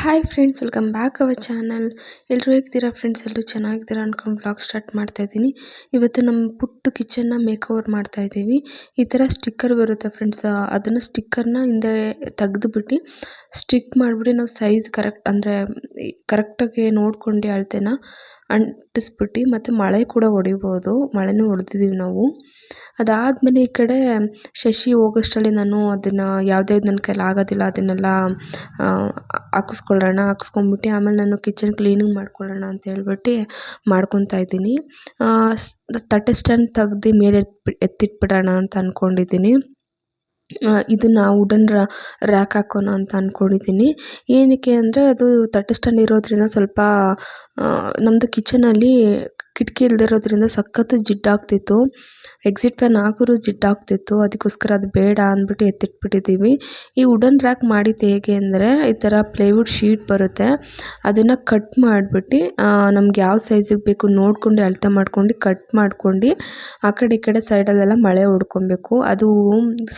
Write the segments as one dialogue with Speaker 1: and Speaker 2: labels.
Speaker 1: Hi friends welcome back our channel ಎಲ್ಲರೂ ಹೇಗಿದ್ದೀರಾ friends ಎಲ್ಲರೂ ಚೆನ್ನಾಗಿದ್ದೀರಾ ಅಂದ್ಕೊಂಡು ಬ್ಲಾಗ್ ಸ್ಟಾರ್ಟ್ ಮಾಡ್ತಾ ಇದ್ದೀನಿ. ಇವತ್ತು ನಮ್ಮ ಪುಟ್ಟು ಕಿಚನ್ನ ಮೇಕ್ ಓವರ್ ಮಾಡ್ತಾ ಇದ್ದೀವಿ. ಈ ಥರ ಸ್ಟಿಕ್ಕರ್ ಬರುತ್ತೆ ಫ್ರೆಂಡ್ಸ್ ಅದನ್ನು ಸ್ಟಿಕ್ಕರ್ನ ಹಿಂದೆ ತೆಗೆದುಬಿಟ್ಟು ಸ್ಟಿಕ್ ಮಾಡಿಬಿಟ್ಟು ನಾವು ಸೈಜ್ ಕರೆಕ್ಟ್ ಅಂದರೆ ಕರೆಕ್ಟಾಗಿ ನೋಡ್ಕೊಂಡು ಅಳತೆನ ಅಂಟಿಸ್ಬಿಟ್ಟು ಮತ್ತು ಮಳೆ ಕೂಡ ಹೊಡಿಬೋದು. ಮಳೆನೂ ಹೊಡೆದಿದ್ದೀವಿ ನಾವು. ಅದಾದಮೇಲೆ ಈ ಕಡೆ ಶಶಿ ಹೋಗೋಷ್ಟರಲ್ಲಿ ನಾನು ಅದನ್ನು ಯಾವುದೇ ನನ್ನ ಕೈಲಿ ಆಗೋದಿಲ್ಲ, ಅದನ್ನೆಲ್ಲ ಹಾಕಿಸ್ಕೊಳ್ಳೋಣ, ಹಾಕಿಸ್ಕೊಂಬಿಟ್ಟು ಆಮೇಲೆ ನಾನು ಕಿಚನ್ ಕ್ಲೀನಿಂಗ್ ಮಾಡ್ಕೊಳ್ಳೋಣ ಅಂತ ಹೇಳ್ಬಿಟ್ಟು ಮಾಡ್ಕೊತಾ ಇದ್ದೀನಿ. ತಟ್ಟೆ ಸ್ಟ್ಯಾಂಡ್ ತೆಗ್ದು ಮೇಲೆ ಎತ್ತಿ ಎತ್ತಿಟ್ಬಿಡೋಣ ಅಂತ ಅಂದ್ಕೊಂಡಿದ್ದೀನಿ ಇದನ್ನು ವುಡನ್ ರ್ಯಾಕ್ ಹಾಕೋಣ ಅಂತ ಅಂದ್ಕೊಂಡಿದ್ದೀನಿ ಏನಕ್ಕೆ ಅಂದರೆ ಅದು ತಟ್ಟೆ ಸ್ಟ್ಯಾಂಡ್ ಇರೋದ್ರಿಂದ ಸ್ವಲ್ಪ ನಮ್ಮದು ಕಿಚನಲ್ಲಿ ಕಿಟಕಿ ಇಲ್ದಿರೋದ್ರಿಂದ ಸಖತ್ತು ಜಿಡ್ಡಾಗ್ತಿತ್ತು. ಎಕ್ಸಿಟ್ ಫ್ಯಾನ್ ಹಾಕಿದ್ರು ಜಿಡ್ಡಾಗ್ತಿತ್ತು. ಅದಕ್ಕೋಸ್ಕರ ಅದು ಬೇಡ ಅಂದ್ಬಿಟ್ಟು ಎತ್ತಿಟ್ಬಿಟ್ಟಿದ್ದೀವಿ. ಈ ವುಡನ್ ರ್ಯಾಕ್ ಮಾಡಿದ್ದು ಹೇಗೆ ಅಂದರೆ ಈ ಥರ ಪ್ಲೇವುಡ್ ಶೀಟ್ ಬರುತ್ತೆ. ಅದನ್ನು ಕಟ್ ಮಾಡಿಬಿಟ್ಟು ನಮ್ಗೆ ಯಾವ ಸೈಜಿಗೆ ಬೇಕು ನೋಡ್ಕೊಂಡು, ಅಳತೆ ಮಾಡ್ಕೊಂಡು ಕಟ್ ಮಾಡ್ಕೊಂಡು, ಆ ಕಡೆ ಈ ಕಡೆ ಸೈಡಲ್ಲೆಲ್ಲ ಮಳೆ ಹೊಡ್ಕೊಬೇಕು. ಅದು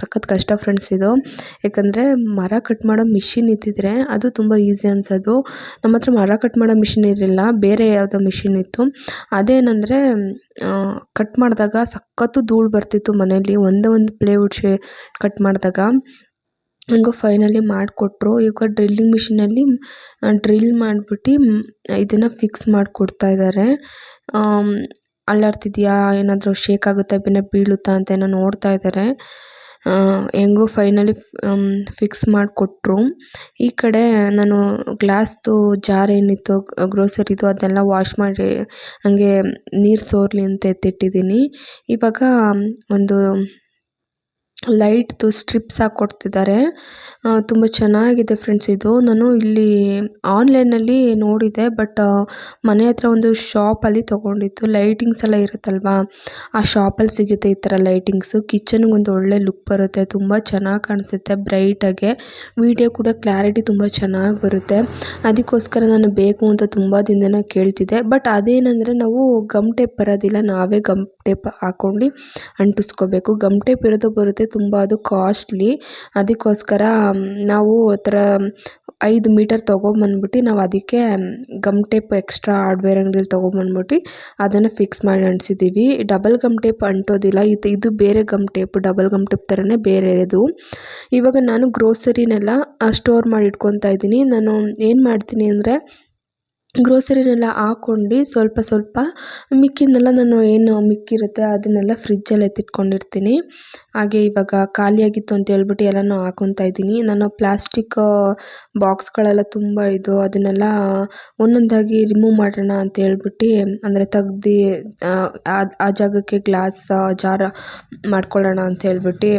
Speaker 1: ಸಖತ್ ಕಷ್ಟ ಫ್ರೆಂಡ್ಸ್ ಇದು. ಯಾಕಂದರೆ ಮರ ಕಟ್ ಮಾಡೋ ಮಿಷಿನ್ ಇದ್ದಿದ್ರೆ ಅದು ತುಂಬ ಈಸಿ ಅನ್ಸೋದು. ನಮ್ಮ ಮರ ಕಟ್ ಮಾಡೋ ಮಿಷಿನ್ ಇರಲಿಲ್ಲ. ಬೇರೆ ಯಾವುದೋ ಮಿಷಿನ್ ಇತ್ತು. ಅದೇನಂದರೆ ಕಟ್ ಮಾಡಿದಾಗ ಸಖತ್ತು ಧೂಳು ಬರ್ತಿತ್ತು ಮನೇಲಿ ಒಂದೇ ಒಂದು ಪ್ಲೇವುಡ್ ಶೇ ಕಟ್ ಮಾಡಿದಾಗ. ಹೆಂಗೋ ಫೈನಲಿ ಮಾಡಿಕೊಟ್ರು. ಈಗ ಡ್ರಿಲ್ಲಿಂಗ್ ಮಿಷಿನಲ್ಲಿ ಡ್ರಿಲ್ ಮಾಡಿಬಿಟ್ಟು ಇದನ್ನು ಫಿಕ್ಸ್ ಮಾಡಿಕೊಡ್ತಾ ಇದ್ದಾರೆ ಅಲ್ಲಾಡ್ತಿದೆಯಾ? ಏನಾದರೂ ಶೇಕ್ ಆಗುತ್ತಾ? ಬೆನ್ನ ಬೀಳುತ್ತಾ? ಅಂತ ಏನೋ ನೋಡ್ತಾ ಇದ್ದಾರೆ ಹೆಂಗೋ ಫೈನಲಿ ಫಿಕ್ಸ್ ಮಾಡಿಕೊಟ್ರು. ಈ ಕಡೆ ನಾನು ಗ್ಲಾಸ್ದು ಜಾರ್ ಏನಿತ್ತು ಗ್ರೋಸರಿದು ಅದೆಲ್ಲ ವಾಶ್ ಮಾಡಿ, ಹಾಗೆ ನೀರು ಸೋರಲಿ ಅಂತ ಎತ್ತಿಟ್ಟಿದ್ದೀನಿ. ಇವಾಗ ಒಂದು ಲೈಟ್ದು ಸ್ಟ್ರಿಪ್ಸ್ ಹಾಕ್ಕೊಡ್ತಿದ್ದಾರೆ ತುಂಬ ಚೆನ್ನಾಗಿದೆ ಫ್ರೆಂಡ್ಸ್ ಇದು. ನಾನು ಇಲ್ಲಿ ಆನ್ಲೈನಲ್ಲಿ ನೋಡಿದೆ, ಬಟ್ ಮನೆ ಹತ್ರ ಒಂದು ಶಾಪಲ್ಲಿ ತೊಗೊಂಡಿದ್ದು. ಲೈಟಿಂಗ್ಸ್ ಎಲ್ಲ ಇರುತ್ತಲ್ವಾ? ಆ ಶಾಪಲ್ಲಿ ಸಿಗುತ್ತೆ ಈ ಥರ ಲೈಟಿಂಗ್ಸು. ಕಿಚನ್ಗೆ ಒಂದು ಒಳ್ಳೆ ಲುಕ್ ಬರುತ್ತೆ. ತುಂಬ ಚೆನ್ನಾಗಿ ಕಾಣಿಸುತ್ತೆ ಬ್ರೈಟಾಗೆ ವಿಡಿಯೋ ಕೂಡ ಕ್ಲಾರಿಟಿ ತುಂಬ ಚೆನ್ನಾಗಿ ಬರುತ್ತೆ. ಅದಕ್ಕೋಸ್ಕರ ನಾನು ಬೇಕು ಅಂತ ತುಂಬ ದಿನದಿಂದ ಕೇಳ್ತಿದ್ದೆ. ಬಟ್ ಅದೇನಂದರೆ ನಾವು ಗಮ್ ಟೇಪ್ ಬರೋದಿಲ್ಲ. ನಾವೇ ಗಮ್ ಟೇಪ್ ಹಾಕ್ಕೊಂಡು ಅಂಟಿಸ್ಕೋಬೇಕು. ಗಮ್ ಟೇಪ್ ಇರೋದು ಬರುತ್ತೆ ತುಂಬ ಅದು ಕಾಸ್ಟ್ಲಿ ಅದಕ್ಕೋಸ್ಕರ ನಾವು ಆ ಥರ ಐದು ಮೀಟರ್ ತೊಗೊಂಬಂದ್ಬಿಟ್ಟು ನಾವು ಅದಕ್ಕೆ ಗಮ್ ಟೇಪ್ ಎಕ್ಸ್ಟ್ರಾ ಹಾರ್ಡ್ವೇರ್ ಅಂಗಡಿಲಿ ತೊಗೊಂಬಂದ್ಬಿಟ್ಟು ಅದನ್ನು ಫಿಕ್ಸ್ ಮಾಡಿ ಅಂಟಿಸಿದ್ದೀವಿ ಡಬಲ್ ಗಮ್ ಟೇಪ್ ಅಂಟೋದಿಲ್ಲ. ಇದು ಇದು ಬೇರೆ gum tape double gum tape ಥರನೇ ಬೇರೆದು ಇವಾಗ ನಾನು ಗ್ರೋಸರಿನೆಲ್ಲ ಸ್ಟೋರ್ ಮಾಡಿ ಇಟ್ಕೊತಾ ಇದ್ದೀನಿ. ನಾನು ಏನು ಮಾಡ್ತೀನಿ ಅಂದರೆ ಗ್ರೋಸರಿನೆಲ್ಲ ಹಾಕ್ಕೊಂಡು ಸ್ವಲ್ಪ ಸ್ವಲ್ಪ ಮಿಕ್ಕಿದ್ದನ್ನೆಲ್ಲ ನಾನು ಏನು ಮಿಕ್ಕಿರುತ್ತೆ ಅದನ್ನೆಲ್ಲ ಫ್ರಿಜ್ಜಲ್ಲಿ ಎತ್ತಿಟ್ಕೊಂಡಿರ್ತೀನಿ. ಹಾಗೆ ಇವಾಗ ಖಾಲಿಯಾಗಿತ್ತು ಅಂತ ಹೇಳ್ಬಿಟ್ಟು ಎಲ್ಲನೂ ಹಾಕೊತಾ ಇದ್ದೀನಿ. ನಾನು ಪ್ಲಾಸ್ಟಿಕ್ ಬಾಕ್ಸ್ಗಳೆಲ್ಲ ತುಂಬ ಇದು ಅದನ್ನೆಲ್ಲ ಒಂದೊಂದಾಗಿ ರಿಮೂವ್ ಮಾಡೋಣ ಅಂತ ಹೇಳ್ಬಿಟ್ಟು, ಅಂದರೆ ತೆಗ್ದು, ಆ ಜಾಗಕ್ಕೆ ಗ್ಲಾಸ್ ಜಾರ್ ಮಾಡ್ಕೊಳ್ಳೋಣ ಅಂತ ಹೇಳ್ಬಿಟ್ಟು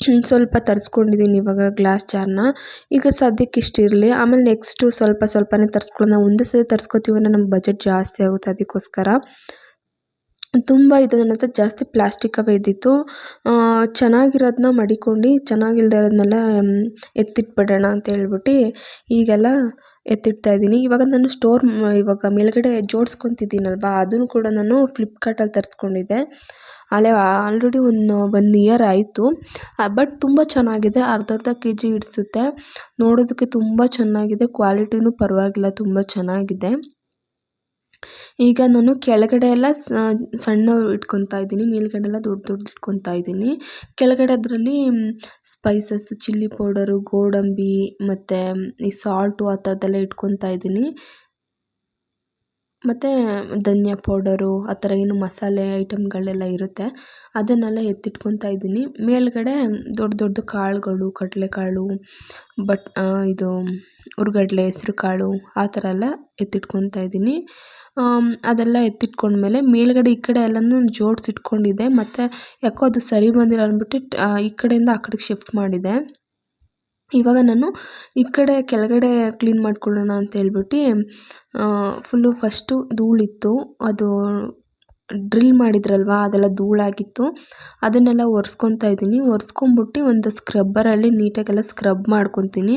Speaker 1: ಸ್ವಲ್ಪ ತರಿಸ್ಕೊಂಡಿದ್ದೀನಿ ಇವಾಗ ಗ್ಲಾಸ್ ಜಾರ್ನ ಈಗ ಸದ್ಯಕ್ಕೆ ಇಷ್ಟಿರಲಿ ಆಮೇಲೆ ನೆಕ್ಸ್ಟು ಸ್ವಲ್ಪ ಸ್ವಲ್ಪನೇ ತರ್ಸ್ಕೊಳ್ಳೋಣ. ಒಂದೇ ಸರಿ ತರಿಸ್ಕೊತೀವಿ ನಮ್ಮ ಬಜೆಟ್ ಜಾಸ್ತಿ ಆಗುತ್ತೆ ಅದಕ್ಕೋಸ್ಕರ. ತುಂಬ ಇದು ನನ್ನ ಹತ್ರ ಜಾಸ್ತಿ ಪ್ಲಾಸ್ಟಿಕ್ಕವೇ ಇದ್ದಿತ್ತು. ಚೆನ್ನಾಗಿರೋದನ್ನ ಮಡಿಕೊಂಡು, ಚೆನ್ನಾಗಿಲ್ದೇ ಇರೋದನ್ನೆಲ್ಲ ಎತ್ತಿಟ್ಬಿಡೋಣ ಅಂತ ಹೇಳ್ಬಿಟ್ಟು ಈಗೆಲ್ಲ ಎತ್ತಿಡ್ತಾ ಇದ್ದೀನಿ. ಇವಾಗ ನಾನು ಸ್ಟೋರ್ ಇವಾಗ ಮೇಲ್ಗಡೆ ಜೋಡ್ಸ್ಕೊತಿದ್ದೀನಲ್ವಾ, ಅದನ್ನು ಕೂಡ ನಾನು ಫ್ಲಿಪ್ಕಾರ್ಟಲ್ಲಿ ತರಿಸ್ಕೊಂಡಿದ್ದೆ. ಅಲ್ಲೇ ಆಲ್ರೆಡಿ ಒಂದು ಒನ್ ಇಯರ್ ಆಯಿತು. ಬಟ್ ತುಂಬ ಚೆನ್ನಾಗಿದೆ ಅರ್ಧ ಅರ್ಧ ಕೆ ಜಿ ಹಿಡಿಸುತ್ತೆ ನೋಡೋದಕ್ಕೆ ತುಂಬ ಚೆನ್ನಾಗಿದೆ ಕ್ವಾಲಿಟಿನೂ ಪರವಾಗಿಲ್ಲ, ತುಂಬ ಚೆನ್ನಾಗಿದೆ. ಈಗ ನಾನು ಕೆಳಗಡೆ ಎಲ್ಲ ಸಣ್ಣ ಇಟ್ಕೊತಾ ಇದ್ದೀನಿ ಮೇಲ್ಗಡೆ ಎಲ್ಲ ದೊಡ್ಡ ದೊಡ್ಡ ಇಟ್ಕೊತಾ ಇದ್ದೀನಿ. ಕೆಳಗಡೆ ಅದರಲ್ಲಿ ಸ್ಪೈಸಸ್ ಚಿಲ್ಲಿ ಪೌಡರು ಗೋಡಂಬಿ ಮತ್ತು ಈ ಸಾಲ್ಟು ಆ ಥರದ್ದೆಲ್ಲ ಇಟ್ಕೊತಾ ಇದ್ದೀನಿ. ಮತ್ತು ಧನಿಯಾ ಪೌಡರು ಆ ಥರ ಏನು ಮಸಾಲೆ ಐಟಮ್ಗಳೆಲ್ಲ ಇರುತ್ತೆ, ಅದನ್ನೆಲ್ಲ ಎತ್ತಿಟ್ಕೊತಾ ಇದ್ದೀನಿ. ಮೇಲ್ಗಡೆ ದೊಡ್ಡ ದೊಡ್ಡ ಕಾಳುಗಳು, ಕಡಲೆಕಾಳು, ಬಟ್ ಇದು ಹುರ್ಗಡ್ಲೆ ಹೆಸ್ರು ಕಾಳು ಆ ಥರ ಎಲ್ಲ ಎತ್ತಿಟ್ಕೊತಾ ಇದ್ದೀನಿ. ಅದೆಲ್ಲ ಎತ್ತಿಟ್ಕೊಂಡ್ಮೇಲೆ ಮೇಲ್ಗಡೆ ಈ ಕಡೆ ಎಲ್ಲನೂ ಜೋಡಿಸಿಟ್ಕೊಂಡಿದ್ದೆ ಮತ್ತು ಯಾಕೋ ಅದು ಸರಿ ಬಂದಿಲ್ಲ ಅಂದ್ಬಿಟ್ಟು ಈ ಕಡೆಯಿಂದ ಆ ಕಡೆಗೆ ಶಿಫ್ಟ್ ಮಾಡಿದೆ. ಇವಾಗ ನಾನು ಈ ಕಡೆ ಕೆಳಗಡೆ ಕ್ಲೀನ್ ಮಾಡ್ಕೊಳ್ಳೋಣ ಅಂತ ಹೇಳ್ಬಿಟ್ಟು ಫುಲ್ಲು ಫಸ್ಟು ಧೂಳಿತ್ತು. ಅದು ಡ್ರಿಲ್ ಮಾಡಿದ್ರಲ್ವ, ಅದೆಲ್ಲ ಧೂಳಾಗಿತ್ತು. ಅದನ್ನೆಲ್ಲ ಒರೆಸ್ಕೊತಾ ಇದ್ದೀನಿ. ಒರೆಸ್ಕೊಂಬಿಟ್ಟು ಒಂದು ಸ್ಕ್ರಬ್ಬರಲ್ಲಿ ನೀಟಾಗೆಲ್ಲ ಸ್ಕ್ರಬ್ ಮಾಡ್ಕೊತೀನಿ.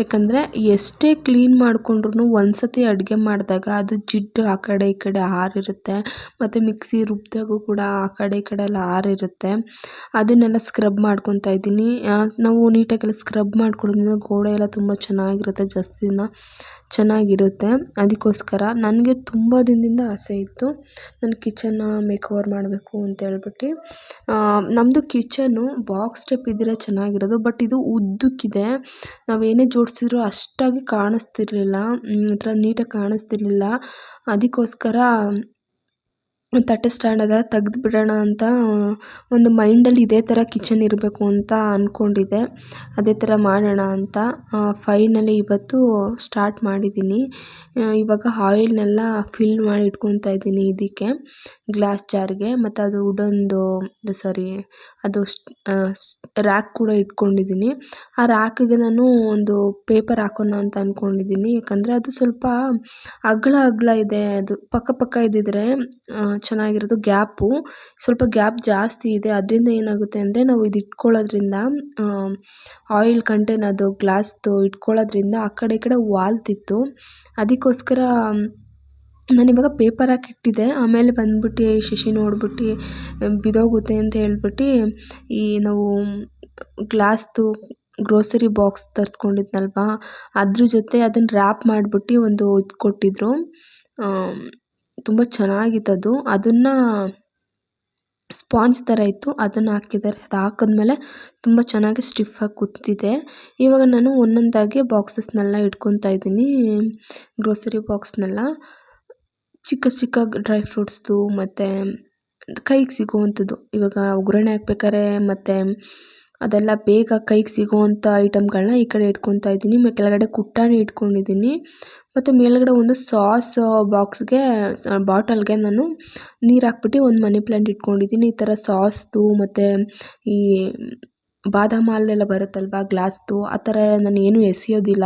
Speaker 1: ಯಾಕಂದರೆ ಎಷ್ಟೇ ಕ್ಲೀನ್ ಮಾಡಿಕೊಂಡ್ರು ಒಂದು ಸತಿ ಅಡುಗೆ ಮಾಡಿದಾಗ ಅದು ಜಿಡ್ಡು ಆ ಕಡೆ ಈ ಕಡೆ ಹಾರಿರುತ್ತೆ ಮತ್ತು ಮಿಕ್ಸಿ ರುಬ್ಬಿದಾಗೂ ಕೂಡ ಆ ಕಡೆ ಈ ಕಡೆ ಎಲ್ಲ ಹಾರಿರುತ್ತೆ ಅದನ್ನೆಲ್ಲ ಸ್ಕ್ರಬ್ ಮಾಡ್ಕೊತಾ ಇದ್ದೀನಿ. ನಾವು ನೀಟಾಗೆಲ್ಲ ಸ್ಕ್ರಬ್ ಮಾಡ್ಕೊಳೋದ್ರಿಂದ ಗೋಡೆ ಎಲ್ಲ ತುಂಬ ಚೆನ್ನಾಗಿರುತ್ತೆ ಜಾಸ್ತಿ ದಿನ. ಚೆನ್ನಾಗಿರುತ್ತೆ. ಅದಕ್ಕೋಸ್ಕರ ನನಗೆ ತುಂಬ ದಿನದಿಂದ ಆಸೆ ಇತ್ತು. ನನ್ನ ಕಿಚನ್ನ ಮೇಕ್ ಓವರ್ ಮಾಡಬೇಕು ಅಂತ ಹೇಳ್ಬಿಟ್ಟು. ನಮ್ಮದು ಕಿಚನ್ನು ಬಾಕ್ಸ್ ಟೈಪ್ ಇದ್ದರೆ ಚೆನ್ನಾಗಿರೋದು, ಬಟ್ ಇದು ಉದ್ದಕ್ಕಿದೆ. ನಾವೇನೇ ಜೋಡಿಸಿದ್ರು ಅಷ್ಟಾಗಿ ಕಾಣಿಸ್ತಿರ್ಲಿಲ್ಲ ಒಂಥರ ನೀಟಾಗಿ ಕಾಣಿಸ್ತಿರ್ಲಿಲ್ಲ. ಅದಕ್ಕೋಸ್ಕರ ತಟ್ಟೆ ಸ್ಟ್ಯಾಂಡ್ ಅದ ತೆಗ್ದು ಬಿಡೋಣ ಅಂತ ಒಂದು ಮೈಂಡಲ್ಲಿ ಇದೇ ಥರ ಕಿಚನ್ ಇರಬೇಕು ಅಂತ ಅಂದ್ಕೊಂಡಿದ್ದೆ ಅದೇ ಥರ ಮಾಡೋಣ ಅಂತ ಫೈನಲಿ ಇವತ್ತು ಸ್ಟಾರ್ಟ್ ಮಾಡಿದ್ದೀನಿ. ಇವಾಗ ಆಯಿಲ್ನೆಲ್ಲ ಫಿಲ್ ಮಾಡಿ ಇಟ್ಕೊತಾ ಇದ್ದೀನಿ ಇದಕ್ಕೆ, ಗ್ಲಾಸ್ ಜಾರ್ಗೆ. ಮತ್ತು ಅದು ವುಡನ್ದು ಸಾರಿ ಅದು ರ್ಯಾಕ್ ಕೂಡ ಇಟ್ಕೊಂಡಿದ್ದೀನಿ. ಆ ರ್ಯಾಕಿಗೆ ನಾನು ಒಂದು ಪೇಪರ್ ಹಾಕೋಣ ಅಂತ ಅಂದ್ಕೊಂಡಿದ್ದೀನಿ ಯಾಕಂದರೆ ಅದು ಸ್ವಲ್ಪ ಅಗಲ ಅಗಲ ಇದೆ. ಅದು ಪಕ್ಕ ಪಕ್ಕ ಇದ್ದಿದ್ರೆ ಚೆನ್ನಾಗಿರೋದು ಗ್ಯಾಪು ಸ್ವಲ್ಪ ಗ್ಯಾಪ್ ಜಾಸ್ತಿ ಇದೆ. ಅದರಿಂದ ಏನಾಗುತ್ತೆ ಅಂದರೆ ನಾವು ಇದು ಇಟ್ಕೊಳ್ಳೋದ್ರಿಂದ ಆಯಿಲ್ ಕಂಟೇನ್ ಅದು ಗ್ಲಾಸ್ದು ಇಟ್ಕೊಳ್ಳೋದ್ರಿಂದ ಆ ಕಡೆ ಈ ಕಡೆ ವಾಲ್ತಿತ್ತು. ಅದಕ್ಕೋಸ್ಕರ ನಾನಿವಾಗ ಪೇಪರ್ ಹಾಕಿ ಇಟ್ಟಿದ್ದೆ. ಆಮೇಲೆ ಬಂದ್ಬಿಟ್ಟು ಶಶಿ ನೋಡ್ಬಿಟ್ಟು ಬಿದ್ದೋಗುತ್ತೆ ಅಂತ ಹೇಳ್ಬಿಟ್ಟು ಈ ನಾವು ಗ್ಲಾಸ್ದು ಗ್ರೋಸರಿ ಬಾಕ್ಸ್ ತರಿಸ್ಕೊಂಡಿದ್ನಲ್ವ? ಅದ್ರ ಜೊತೆ ಅದನ್ನು ರ್ಯಾಪ್ ಮಾಡಿಬಿಟ್ಟು ಒಂದು ಇದು ಕೊಟ್ಟಿದ್ರು. ತುಂಬ ಅದು. ಅದನ್ನು ಸ್ಪಾಂಜ್ ಥರ ಇತ್ತು. ಅದನ್ನು ಹಾಕಿದ್ದಾರೆ. ಅದು ಹಾಕಿದ್ಮೇಲೆ ತುಂಬ ಚೆನ್ನಾಗಿ ಸ್ಟಿಫಾಗಿ ಕೂತಿದೆ ಇವಾಗ ನಾನು ಒಂದೊಂದಾಗಿ ಬಾಕ್ಸಸ್ನೆಲ್ಲ ಇಟ್ಕೊತಾ ಇದ್ದೀನಿ. ಗ್ರೋಸರಿ ಬಾಕ್ಸ್ನೆಲ್ಲ ಚಿಕ್ಕ ಚಿಕ್ಕ ಡ್ರೈ ಫ್ರೂಟ್ಸ್ದು ಮತ್ತು ಕೈಗೆ ಸಿಗುವಂಥದ್ದು. ಇವಾಗ ಒಗ್ಗರಣೆ ಹಾಕ್ಬೇಕಾರೆ ಮತ್ತು ಅದೆಲ್ಲ ಬೇಗ ಕೈಗೆ ಸಿಗೋವಂಥ ಐಟಮ್ಗಳನ್ನ ಈ ಕಡೆ ಇಟ್ಕೊತಾ ಇದ್ದೀನಿ. ಕೆಳಗಡೆ ಕುಟ್ಟಾಣಿ ಇಟ್ಕೊಂಡಿದ್ದೀನಿ. ಮತ್ತು ಮೇಲ್ಗಡೆ ಒಂದು ಸಾಸ್ ಬಾಕ್ಸ್ಗೆ ಬಾಟಲ್ಗೆ ನಾನು ನೀರು ಹಾಕ್ಬಿಟ್ಟು ಒಂದು ಮನಿ ಪ್ಲ್ಯಾಂಟ್ ಇಟ್ಕೊಂಡಿದ್ದೀನಿ. ಈ ಥರ ಸಾಸ್ದು ಮತ್ತು ಈ ಬಾದಾಮ ಹಾಲೆಲ್ಲ ಬರುತ್ತಲ್ವಾ, ಗ್ಲಾಸ್ದು, ಆ ಥರ ನಾನು ಏನೂ ಎಸೆಯೋದಿಲ್ಲ.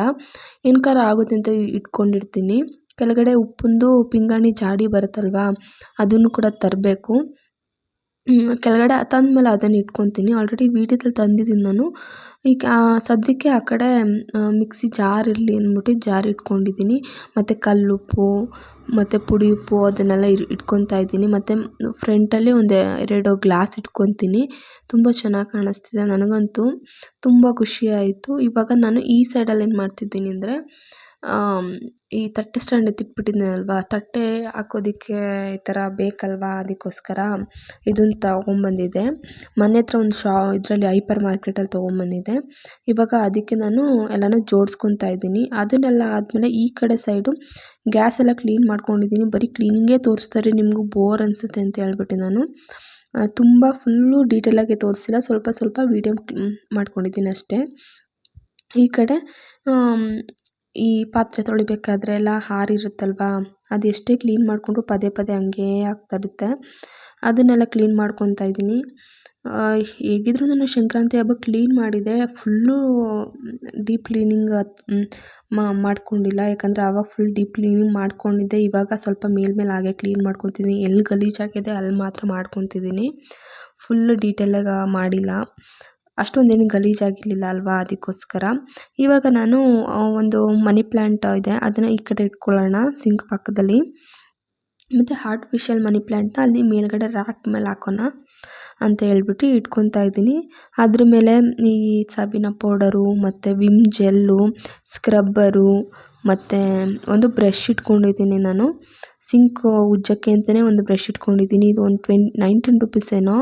Speaker 1: ಏನಕ್ಕಾರ ಆಗುತ್ತೆ ಅಂತ ಇಟ್ಕೊಂಡಿರ್ತೀನಿ. ಕೆಳಗಡೆ ಉಪ್ಪಿಂದು ಪಿಂಗಾಣಿ ಜಾಡಿ ಬರುತ್ತಲ್ವಾ, ಅದನ್ನು ಕೂಡ ತರಬೇಕು. ಕೆಳಗಡೆ ತಂದಮೇಲೆ ಅದನ್ನು ಇಟ್ಕೊತೀನಿ. ಆಲ್ರೆಡಿ ವೀಡಿಯೋದಲ್ಲಿ ತಂದಿದ್ದೀನಿ ನಾನು. ಈಗ ಸದ್ಯಕ್ಕೆ ಆ ಕಡೆ ಮಿಕ್ಸಿ ಜಾರ್ ಇರಲಿ ಅಂದ್ಬಿಟ್ಟು ಜಾರ್ ಇಟ್ಕೊಂಡಿದ್ದೀನಿ. ಮತ್ತು ಕಲ್ಲುಪ್ಪು, ಮತ್ತು ಪುಡಿ ಉಪ್ಪು ಅದನ್ನೆಲ್ಲ ಇಟ್ಕೊತಾ ಇದ್ದೀನಿ. ಮತ್ತು ಫ್ರಂಟಲ್ಲಿ ಒಂದು ಎರಡು ಗ್ಲಾಸ್ ಇಟ್ಕೊತೀನಿ. ತುಂಬ ಚೆನ್ನಾಗಿ ಕಾಣಿಸ್ತಿದೆ ನನಗಂತೂ. ತುಂಬ ಖುಷಿ ಆಯಿತು. ಇವಾಗ ನಾನು ಈ ಸೈಡಲ್ಲಿ ಏನು ಮಾಡ್ತಿದ್ದೀನಿ ಅಂದರೆ ಈ ತಟ್ಟೆ ಸ್ಟ್ಯಾಂಡ್ ಎತ್ತಿಟ್ಬಿಟ್ಟಿದ್ದೀನಲ್ವ ತಟ್ಟೆ ಹಾಕೋದಕ್ಕೆ ಈ ಥರ ಬೇಕಲ್ವಾ ಅದಕ್ಕೋಸ್ಕರ? ಇದನ್ನು ತಗೊಂಬಂದಿದ್ದೆ. ಮನೆ ಹತ್ರ ಒಂದು ಶಾ, ಇದರಲ್ಲಿ ಹೈಪರ್ ಮಾರ್ಕೆಟಲ್ಲಿ ತೊಗೊಂಬಂದಿದ್ದೆ. ಇವಾಗ ಅದಕ್ಕೆ ನಾನು ಎಲ್ಲನೂ ಜೋಡಿಸ್ಕೊತಾ ಇದ್ದೀನಿ. ಅದನ್ನೆಲ್ಲ ಆದಮೇಲೆ ಈ ಕಡೆ ಸೈಡು ಗ್ಯಾಸ್ ಎಲ್ಲ ಕ್ಲೀನ್ ಮಾಡ್ಕೊಂಡಿದ್ದೀನಿ. ಬರೀ ಕ್ಲೀನಿಂಗೇ ತೋರಿಸ್ತಾರೆ ನಿಮಗೂ ಬೋರ್ ಅನಿಸುತ್ತೆ ಅಂತ ಹೇಳ್ಬಿಟ್ಟು ನಾನು. ತುಂಬ ಫುಲ್ಲು ಡೀಟೇಲಾಗಿ ತೋರಿಸಿಲ್ಲ. ಸ್ವಲ್ಪ ಸ್ವಲ್ಪ ವೀಡಿಯೋ ಮಾಡ್ಕೊಂಡಿದ್ದೀನಿ ಅಷ್ಟೇ. ಈ ಕಡೆ ಈ ಪಾತ್ರೆ ತೊಳಿಬೇಕಾದ್ರೆ ಎಲ್ಲ ಹಾರಿರುತ್ತಲ್ವಾ? ಅದು ಎಷ್ಟೇ ಕ್ಲೀನ್ ಮಾಡಿಕೊಂಡ್ರು ಪದೇ ಪದೇ ಹಂಗೇ ಆಗ್ತಾ ಇರುತ್ತೆ. ಅದನ್ನೆಲ್ಲ ಕ್ಲೀನ್ ಮಾಡ್ಕೊತಾ ಇದ್ದೀನಿ. ಹೇಗಿದ್ರೂ ನಾನು ಸಂಕ್ರಾಂತಿ ಹಬ್ಬ ಕ್ಲೀನ್ ಮಾಡಿದೆ. ಫುಲ್ಲು ಡೀಪ್ ಕ್ಲೀನಿಂಗ್ ಮಾಡ್ಕೊಂಡಿಲ್ಲ. ಯಾಕಂದರೆ ಆವಾಗ ಫುಲ್ ಡೀಪ್ ಕ್ಲೀನಿಂಗ್ ಮಾಡ್ಕೊಂಡಿದ್ದೆ. ಇವಾಗ ಸ್ವಲ್ಪ ಮೇಲ್ಮೇಲೆ ಹಾಗೆ ಕ್ಲೀನ್ ಮಾಡ್ಕೊತಿದ್ದೀನಿ ಎಲ್ಲಿ ಗಲೀಜಾಗಿದೆ ಅಲ್ಲಿ ಮಾತ್ರ ಮಾಡ್ಕೊತಿದ್ದೀನಿ ಫುಲ್ಲು ಡೀಟೇಲಾಗಿ ಮಾಡಿಲ್ಲ. ಅಷ್ಟೊಂದೇನು ಗಲೀಜಾಗಿರಲಿಲ್ಲ ಅಲ್ವಾ ಅದಕ್ಕೋಸ್ಕರ. ಇವಾಗ ನಾನು ಒಂದು ಮನಿ ಪ್ಲ್ಯಾಂಟ್ ಇದೆ, ಅದನ್ನು ಈ ಕಡೆ ಇಟ್ಕೊಳ್ಳೋಣ ಸಿಂಕ್ ಪಕ್ಕದಲ್ಲಿ. ಮತ್ತು ಆರ್ಟಿಫಿಷಿಯಲ್ ಮನಿ ಪ್ಲ್ಯಾಂಟ್ನ ಅಲ್ಲಿ ಮೇಲ್ಗಡೆ ರ್ಯಾಕ್ ಮೇಲೆ ಹಾಕೋಣ ಅಂತ ಹೇಳ್ಬಿಟ್ಟು ಇಟ್ಕೊತಾ ಇದ್ದೀನಿ. ಅದ್ರ ಮೇಲೆ ಈ ಸಾಬಿನ ಪೌಡರು, ಮತ್ತು ವಿಮ್ ಜೆಲ್ಲು ಸ್ಕ್ರಬ್ಬರು ಮತ್ತು ಒಂದು ಬ್ರಷ್ ಇಟ್ಕೊಂಡಿದ್ದೀನಿ ನಾನು. ಸಿಂಕ್ ಉಜ್ಜಕ್ಕೆ ಅಂತಲೇ ಒಂದು ಬ್ರಷ್ ಇಟ್ಕೊಂಡಿದ್ದೀನಿ. ಇದು ಒಂದು ಟ್ವೆನ್, ನೈನ್ಟೀನ್ ರುಪೀಸ್ ಏನೋ.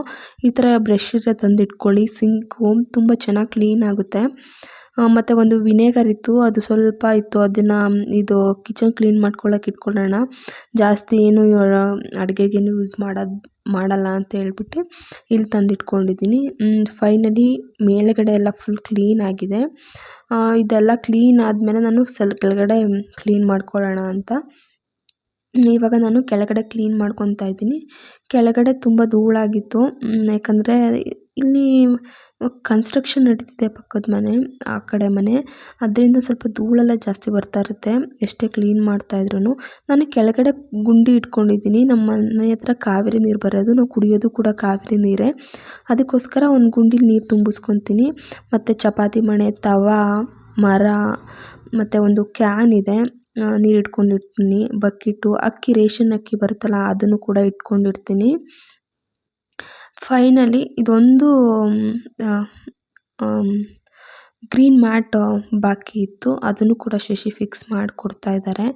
Speaker 1: ಈ ಥರ ಬ್ರಷ್ ಇದ್ರೆ ತಂದು ಇಟ್ಕೊಳ್ಳಿ ಸಿಂಕು ತುಂಬ ಚೆನ್ನಾಗಿ ಕ್ಲೀನ್ ಆಗುತ್ತೆ. ಮತ್ತು ಒಂದು ವಿನೇಗರ್ ಇತ್ತು. ಅದು ಸ್ವಲ್ಪ ಇತ್ತು. ಅದನ್ನು, ಇದು ಕಿಚನ್ ಕ್ಲೀನ್ ಮಾಡ್ಕೊಳ್ಳೋಕೆ ಇಟ್ಕೊಳ್ಳೋಣ. ಜಾಸ್ತಿ ಏನು ಅಡುಗೆಗೇನು ಯೂಸ್ ಮಾಡೋದು, ಮಾಡಲ್ಲ ಅಂತ ಹೇಳ್ಬಿಟ್ಟು ಇಲ್ಲಿ ತಂದಿಟ್ಕೊಂಡಿದ್ದೀನಿ. ಫೈನಲಿ ಮೇಲುಗಡೆ ಎಲ್ಲ ಫುಲ್ ಕ್ಲೀನ್ ಆಗಿದೆ. ಇದೆಲ್ಲ ಕ್ಲೀನ್ ಆದಮೇಲೆ ನಾನು ಸಲ್, ಕೆಳಗಡೆ ಕ್ಲೀನ್ ಮಾಡ್ಕೊಳ್ಳೋಣ ಅಂತ ಇವಾಗ ನಾನು ಕೆಳಗಡೆ ಕ್ಲೀನ್ ಮಾಡ್ಕೊತಾ ಇದ್ದೀನಿ. ಕೆಳಗಡೆ ತುಂಬ ಧೂಳಾಗಿತ್ತು. ಯಾಕಂದರೆ ಇಲ್ಲಿ ಕನ್ಸ್ಟ್ರಕ್ಷನ್ ನಡೀತಿದೆ ಪಕ್ಕದ ಮನೆ, ಆ ಕಡೆ ಮನೆ. ಅದರಿಂದ ಸ್ವಲ್ಪ ಧೂಳೆಲ್ಲ ಜಾಸ್ತಿ ಬರ್ತಾ ಇರುತ್ತೆ. ಎಷ್ಟೇ ಕ್ಲೀನ್ ಮಾಡ್ತಾ ಇದ್ರೂ ನಾನು ಕೆಳಗಡೆ ಗುಂಡಿ ಇಟ್ಕೊಂಡಿದ್ದೀನಿ. ನಮ್ಮ ಮನೆ ಹತ್ರ ಕಾವೇರಿ ನೀರು ಬರೋದು. ನಾವು ಕುಡಿಯೋದು ಕೂಡ ಕಾವೇರಿ ನೀರೇ. ಅದಕ್ಕೋಸ್ಕರ ಒಂದು ಗುಂಡಿಲಿ ನೀರು ತುಂಬಿಸ್ಕೊತೀನಿ. ಮತ್ತು ಚಪಾತಿ ಮಣೆ, ತವಾ, ಮರ, ಮತ್ತು ಒಂದು ಕ್ಯಾನ್ ಇದೆ. ನೀರು ಇಟ್ಕೊಂಡಿರ್ತೀನಿ ಬಕೆಟು, ಅಕ್ಕಿ, ರೇಷನ್ ಅಕ್ಕಿ ಬರುತ್ತಲ್ಲ, ಅದನ್ನು ಕೂಡ ಇಟ್ಕೊಂಡಿರ್ತೀನಿ. ಫೈನಲಿ ಇದೊಂದು ಗ್ರೀನ್ ಮ್ಯಾಟ್ ಬಾಕಿ ಇತ್ತು. ಅದನ್ನು ಕೂಡ ಶಶಿ ಫಿಕ್ಸ್ ಮಾಡಿಕೊಡ್ತಾ ಇದ್ದಾರೆ.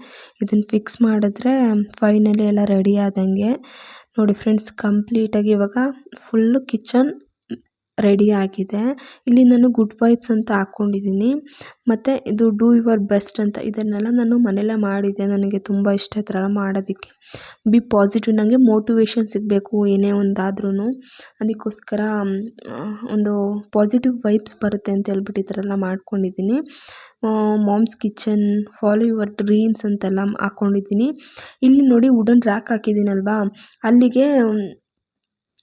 Speaker 1: ಇದನ್ನು ಫಿಕ್ಸ್ ಮಾಡಿದ್ರೆ ಫೈನಲಿ ಎಲ್ಲ ರೆಡಿ ಆದಂಗೆ. ನೋಡಿ ಫ್ರೆಂಡ್ಸ್, ಕಂಪ್ಲೀಟಾಗಿ ಇವಾಗ ಫುಲ್ಲು ಕಿಚನ್ ರೆಡಿ ಆಗಿದೆ. ಇಲ್ಲಿ ನಾನು ಗುಡ್ ವೈಬ್ಸ್ ಅಂತ ಹಾಕ್ಕೊಂಡಿದ್ದೀನಿ ಮತ್ತು ಇದು ಡೂ ಯುವರ್ ಬೆಸ್ಟ್ ಅಂತ ಇದನ್ನೆಲ್ಲ ನಾನು ಮನೆಯಲ್ಲೇ ಮಾಡಿದ್ದೆ. ನನಗೆ ತುಂಬ ಇಷ್ಟ ಈ ಥರ ಮಾಡೋದಕ್ಕೆ. ಬಿ ಪಾಸಿಟಿವ್ ನನಗೆ ಮೋಟಿವೇಶನ್ ಸಿಗಬೇಕು ಏನೇ ಒಂದಾದ್ರೂ ಅದಕ್ಕೋಸ್ಕರ ಒಂದು ಪಾಸಿಟಿವ್ ವೈಬ್ಸ್ ಬರುತ್ತೆ ಅಂತ ಹೇಳ್ಬಿಟ್ಟು ಈ ಥರ ಎಲ್ಲ ಮಾಡ್ಕೊಂಡಿದ್ದೀನಿ. Moms kitchen follow your dreams ಅಂತೆಲ್ಲ ಹಾಕ್ಕೊಂಡಿದ್ದೀನಿ ಇಲ್ಲಿ ನೋಡಿ ವುಡನ್ ರ್ಯಾಕ್ ಹಾಕಿದ್ದೀನಲ್ವಾ? ಅಲ್ಲಿಗೆ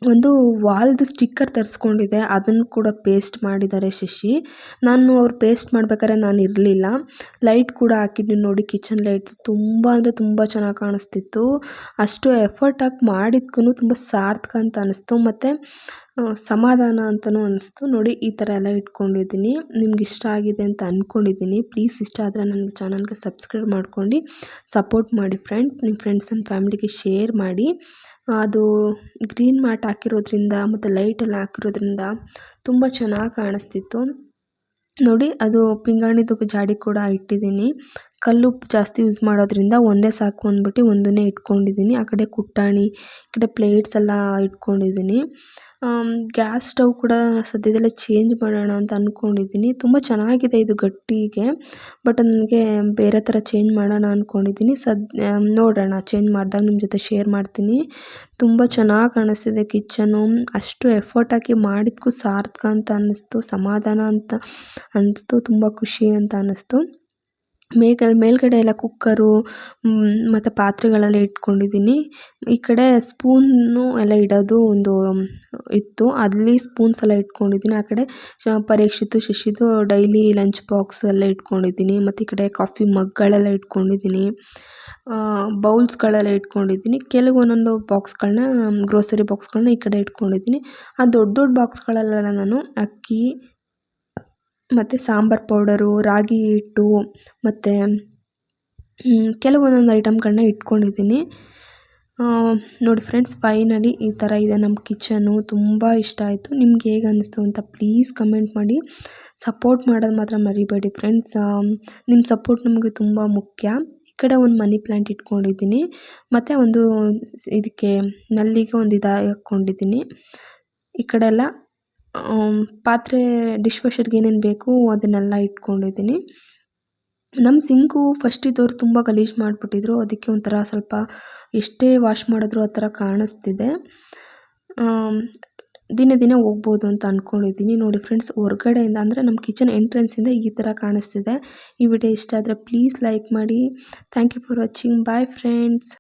Speaker 1: ಒಂದು ವಾಲ್ದು ಸ್ಟಿಕ್ಕರ್ ತರಿಸ್ಕೊಂಡಿದ್ದೆ, ಅದನ್ನು ಕೂಡ ಪೇಸ್ಟ್ ಮಾಡಿದ್ದಾರೆ ಶಶಿ. ನಾನು ಅವ್ರು ಪೇಸ್ಟ್ ಮಾಡ್ಬೇಕಾದ್ರೆ ನಾನು ಇರಲಿಲ್ಲ. ಲೈಟ್ ಕೂಡ ಹಾಕಿದ್ದೀನಿ ನೋಡಿ, ಕಿಚನ್ ಲೈಟ್ಸ್ ತುಂಬ ಅಂದರೆ ತುಂಬ ಚೆನ್ನಾಗಿ ಕಾಣಿಸ್ತಿತ್ತು. ಅಷ್ಟು ಎಫರ್ಟ್ ಹಾಕಿ ಮಾಡಿದ್ಕೂ ತುಂಬ ಸಾರ್ಥಕ ಅಂತ ಅನ್ನಿಸ್ತು ಮತ್ತು ಸಮಾಧಾನ ಅಂತಲೂ ಅನ್ನಿಸ್ತು ನೋಡಿ, ಈ ಥರ ಎಲ್ಲ ಇಟ್ಕೊಂಡಿದ್ದೀನಿ. ನಿಮ್ಗೆ ಇಷ್ಟ ಆಗಿದೆ ಅಂತ ಅಂದ್ಕೊಂಡಿದ್ದೀನಿ ಪ್ಲೀಸ್ ಇಷ್ಟ ಆದರೆ ನನ್ನ ಚಾನಲ್ಗೆ ಸಬ್ಸ್ಕ್ರೈಬ್ ಮಾಡ್ಕೊಂಡು ಸಪೋರ್ಟ್ ಮಾಡಿ ಫ್ರೆಂಡ್ಸ್. ನಿಮ್ಮ ಫ್ರೆಂಡ್ಸ್ ಆ್ಯಂಡ್ ಫ್ಯಾಮಿಲಿಗೆ ಶೇರ್ ಮಾಡಿ. ಅದು ಗ್ರೀನ್ ಮ್ಯಾಟ್ ಹಾಕಿರೋದ್ರಿಂದ ಮತ್ತು ಲೈಟೆಲ್ಲ ಹಾಕಿರೋದ್ರಿಂದ ತುಂಬ ಚೆನ್ನಾಗಿ ಕಾಣಿಸ್ತಿತ್ತು. ನೋಡಿ, ಅದು ಪಿಂಗಾಣಿದು ಜಾಡಿ ಕೂಡ ಇಟ್ಟಿದ್ದೀನಿ. ಕಲ್ಲುಪ್ಪು ಜಾಸ್ತಿ ಯೂಸ್ ಮಾಡೋದ್ರಿಂದ ಒಂದೇ ಸಾಕು ಅಂದ್ಬಿಟ್ಟು ಒಂದನ್ನೇ ಇಟ್ಕೊಂಡಿದ್ದೀನಿ. ಆ ಕಡೆ ಕುಟ್ಟಾಣಿ, ಈ ಕಡೆ ಪ್ಲೇಟ್ಸ್ ಎಲ್ಲ ಇಟ್ಕೊಂಡಿದ್ದೀನಿ. ಗ್ಯಾಸ್ ಸ್ಟವ್ ಕೂಡ ಸದ್ಯದಲ್ಲೇ ಚೇಂಜ್ ಮಾಡೋಣ ಅಂತ ಅಂದ್ಕೊಂಡಿದ್ದೀನಿ ತುಂಬ ಚೆನ್ನಾಗಿದೆ ಇದು ಗಟ್ಟಿಗೆ ಬಟ್ ನನಗೆ ಬೇರೆ ಥರ ಚೇಂಜ್ ಮಾಡೋಣ ಅಂದ್ಕೊಂಡಿದ್ದೀನಿ ಸದ್ ನೋಡೋಣ ಚೇಂಜ್ ಮಾಡಿದಾಗ ನಿಮ್ಮ ಜೊತೆ ಶೇರ್ ಮಾಡ್ತೀನಿ. ತುಂಬ ಚೆನ್ನಾಗಿ ಕಾಣಿಸ್ತಿದೆ ಕಿಚನು ಅಷ್ಟು ಎಫರ್ಟ್ ಹಾಕಿ ಮಾಡಿದ್ದಕ್ಕೂ ಸಾರ್ಥಕ ಅಂತ ಅನ್ನಿಸ್ತು ಸಮಾಧಾನ ಅಂತ ಅನ್ನಿಸ್ತು ತುಂಬ ಖುಷಿ ಅಂತ ಅನ್ನಿಸ್ತು ಮೇಗ ಮೇಲ್ಗಡೆ ಎಲ್ಲ ಕುಕ್ಕರು ಮತ್ತು ಪಾತ್ರೆಗಳೆಲ್ಲ ಇಟ್ಕೊಂಡಿದ್ದೀನಿ. ಈ ಕಡೆ ಸ್ಪೂನು ಎಲ್ಲ ಇಡೋದು ಒಂದು ಇತ್ತು. ಅಲ್ಲಿ ಸ್ಪೂನ್ಸ್ ಎಲ್ಲ ಇಟ್ಕೊಂಡಿದ್ದೀನಿ. ಆ ಕಡೆ ಪರೀಕ್ಷಿತು ಶಶಿದು ಡೈಲಿ ಲಂಚ್ ಬಾಕ್ಸ್ ಎಲ್ಲ ಇಟ್ಕೊಂಡಿದ್ದೀನಿ. ಮತ್ತು ಈ ಕಡೆ ಕಾಫಿ ಮಗ್ಗಳೆಲ್ಲ ಇಟ್ಕೊಂಡಿದ್ದೀನಿ. ಬೌಲ್ಸ್ಗಳೆಲ್ಲ ಇಟ್ಕೊಂಡಿದ್ದೀನಿ. ಕೆಲವು ಒಂದೊಂದು ಬಾಕ್ಸ್ಗಳನ್ನ ಗ್ರೋಸರಿ ಬಾಕ್ಸ್ಗಳನ್ನ ಈ ಕಡೆ ಇಟ್ಕೊಂಡಿದ್ದೀನಿ. ಆ ದೊಡ್ಡ ದೊಡ್ಡ ಬಾಕ್ಸ್ಗಳಲ್ಲೆಲ್ಲ ನಾನು ಅಕ್ಕಿ ಮತ್ತು ಸಾಂಬಾರು ಪೌಡರು, ರಾಗಿ ಹಿಟ್ಟು ಮತ್ತು ಕೆಲವೊಂದೊಂದು ಐಟಮ್ಗಳನ್ನ ಇಟ್ಕೊಂಡಿದ್ದೀನಿ. ನೋಡಿ ಫ್ರೆಂಡ್ಸ್, ಫೈನಲಿ ಈ ಥರ ಇದೆ ನಮ್ಮ ಕಿಚನು ತುಂಬ ಇಷ್ಟ ಆಯಿತು. ನಿಮ್ಗೆ ಹೇಗೆ ಅನ್ನಿಸ್ತು ಅಂತ ಪ್ಲೀಸ್ ಕಮೆಂಟ್ ಮಾಡಿ. ಸಪೋರ್ಟ್ ಮಾಡೋದು ಮಾತ್ರ ಮರಿಬೇಡಿ ಫ್ರೆಂಡ್ಸ್. ನಿಮ್ಮ ಸಪೋರ್ಟ್ ನಮಗೆ ತುಂಬ ಮುಖ್ಯ. ಈ ಕಡೆ ಒಂದು ಮನಿ ಪ್ಲ್ಯಾಂಟ್ ಇಟ್ಕೊಂಡಿದ್ದೀನಿ. ಮತ್ತು ಒಂದು, ಇದಕ್ಕೆ ನಲ್ಲಿಗೆ ಒಂದು ಇದು ಹಾಕ್ಕೊಂಡಿದ್ದೀನಿ ಈ ಕಡೆ ಎಲ್ಲ ಪಾತ್ರೆ ಡಿಶ್ ವಾಷರ್ಗೆ ಏನೇನು ಬೇಕು ಅದನ್ನೆಲ್ಲ ಇಟ್ಕೊಂಡಿದ್ದೀನಿ. ನಮ್ಮ ಸಿಂಕು ಫಸ್ಟ್ ಇದ್ದವ್ರು ತುಂಬ ಗಲೀಜು ಮಾಡಿಬಿಟ್ಟಿದ್ರು. ಅದಕ್ಕೆ ಒಂಥರ ಸ್ವಲ್ಪ ಎಷ್ಟೇ ವಾಶ್ ಮಾಡಿದ್ರು ಆ ಥರ ಕಾಣಿಸ್ತಿದೆ. ದಿನೇ ದಿನೇ ಹೋಗ್ಬೋದು ಅಂತ ಅಂದ್ಕೊಂಡಿದ್ದೀನಿ ನೋಡಿ ಫ್ರೆಂಡ್ಸ್ ಹೊರಗಡೆಯಿಂದ ಅಂದರೆ ನಮ್ಮ ಕಿಚನ್ ಎಂಟ್ರೆನ್ಸಿಂದ ಈ ಥರ ಕಾಣಿಸ್ತಿದೆ. ಈ ವಿಡಿಯೋ ಇಷ್ಟ ಆದರೆ ಪ್ಲೀಸ್ ಲೈಕ್ ಮಾಡಿ. Thank you for watching bye friends